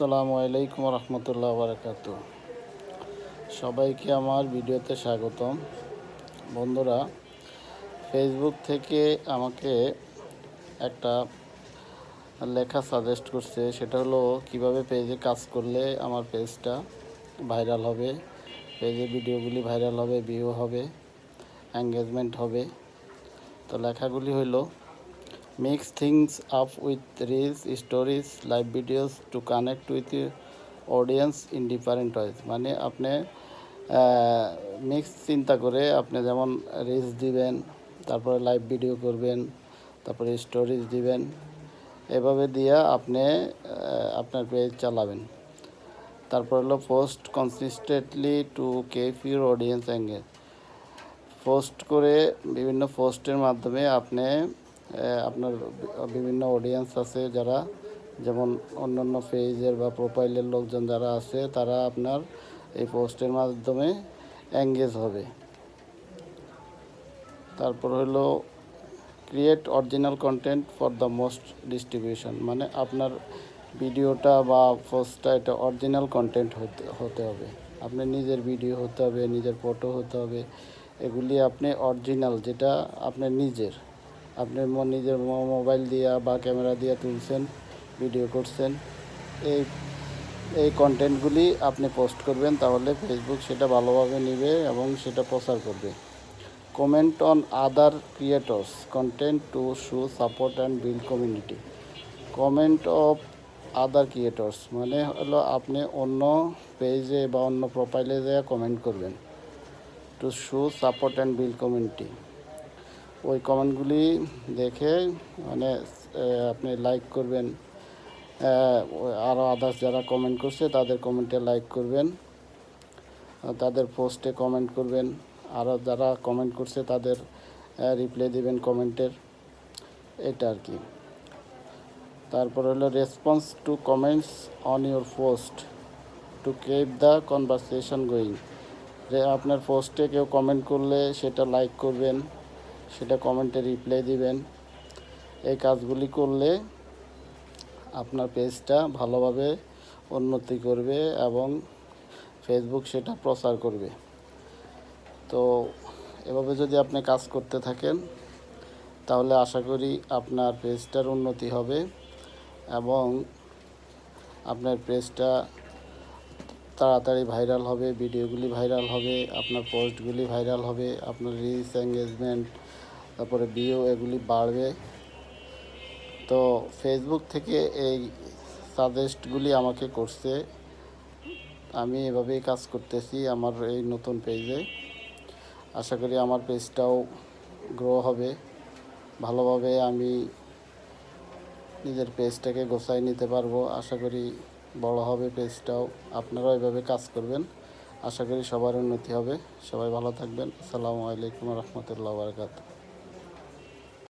আসসালামু আলাইকুম রহমতুল্লাহ বারকাত। সবাইকে আমার ভিডিওতে স্বাগতম। বন্ধুরা ফেসবুক থেকে আমাকে একটা লেখা সাজেস্ট করছে, সেটা হলো, কীভাবে পেজে কাজ করলে আমার পেজটা ভাইরাল হবে পেজে ভিডিওগুলি ভাইরাল হবে ভিউ হবে এঙ্গেজমেন্ট হবে। তো লেখাগুলি হলো mix things up with reels, stories, live videos to connect with your audience in different ways. মানে আপনি মিক্স চিন্তা করে আপনি যেমন রিলস দিবেন, তারপরে লাইভ ভিডিও করবেন, তারপরে স্টোরিজ দিবেন, এভাবে দিয়া আপনি আপনার পেজ চালাবেন। তারপর হলো post consistently to keep your audience engage post করে বিভিন্ন পোস্টের মাধ্যমে আপনি আপনার বিভিন্ন অডিয়েন্স আছে যারা, যেমন অন্যান্য পেজের বা প্রোফাইলের লোকজন যারা আছে, তারা আপনার এই পোস্টের মাধ্যমে এঙ্গেজ হবে। তারপর হলো create original content for the most distribution মানে আপনার ভিডিওটা বা পোস্টটা এটা অরিজিনাল কন্টেন্ট হতে হতে হবে। আপনার নিজের ভিডিও হতে হবে, নিজের ফটো হতে হবে, এগুলি আপনি অরিজিনাল যেটা আপনার নিজের। আপনি নিজের মোবাইল দিয়া বা ক্যামেরা দিয়ে তুলছেন ভিডিও করছেন, এই এই কন্টেন্টগুলি আপনি পোস্ট করবেন তাহলে ফেসবুক সেটা ভালোভাবে নেবে এবং সেটা প্রচার করবে। Comment on other creators content to show support and build community comment of other creators মানে হলো আপনি অন্য পেজে বা অন্য প্রোফাইলে যেয়ে কমেন্ট করবেন। To show support and build community ওই কমেন্টগুলি দেখে মানে আপনি লাইক করবেন। আরও আদার্স যারা কমেন্ট করছে, তাদের কমেন্টে লাইক করবেন। তাদের পোস্টে কমেন্ট করবেন। আরও যারা কমেন্ট করছে, তাদের রিপ্লাই দিবেন কমেন্টের এটা আর কি। তারপর হলো response to comments on your post to keep the conversation going আপনার পোস্টে কেউ কমেন্ট করলে সেটা লাইক করবেন। সেটা কমেন্টে রিপ্লাই দিবেন। এই কাজগুলি করলে আপনার পেজটা ভালোভাবে উন্নতি করবে এবং ফেসবুক সেটা প্রচার করবে। তো এভাবে যদি আপনি কাজ করতে থাকেন, তাহলে আশা করি আপনার পেজটার উন্নতি হবে এবং আপনার পেজটা তাড়াতাড়ি ভাইরাল হবে ভিডিওগুলি ভাইরাল হবে, আপনার পোস্টগুলি ভাইরাল হবে, আপনার রিচ এঙ্গেজমেন্ট তারপরে ভিউ এগুলি বাড়বে। তো ফেসবুক থেকে এই সাজেস্টগুলি আমাকে করছে। আমি এভাবেই কাজ করতেছি আমার এই নতুন পেজে আশা করি আমার পেজটাও গ্রো হবে। ভালোভাবে আমি নিজের পেজটাকে গোছাই নিতে পারব। আশা করি বড় হবে পেজটাও আপনারা এভাবে কাজ করবেন। আশা করি সবার উন্নতি হবে। সবাই ভালো থাকবেন। আসসালামু আলাইকুম রহমতুল্লাহ বারকাত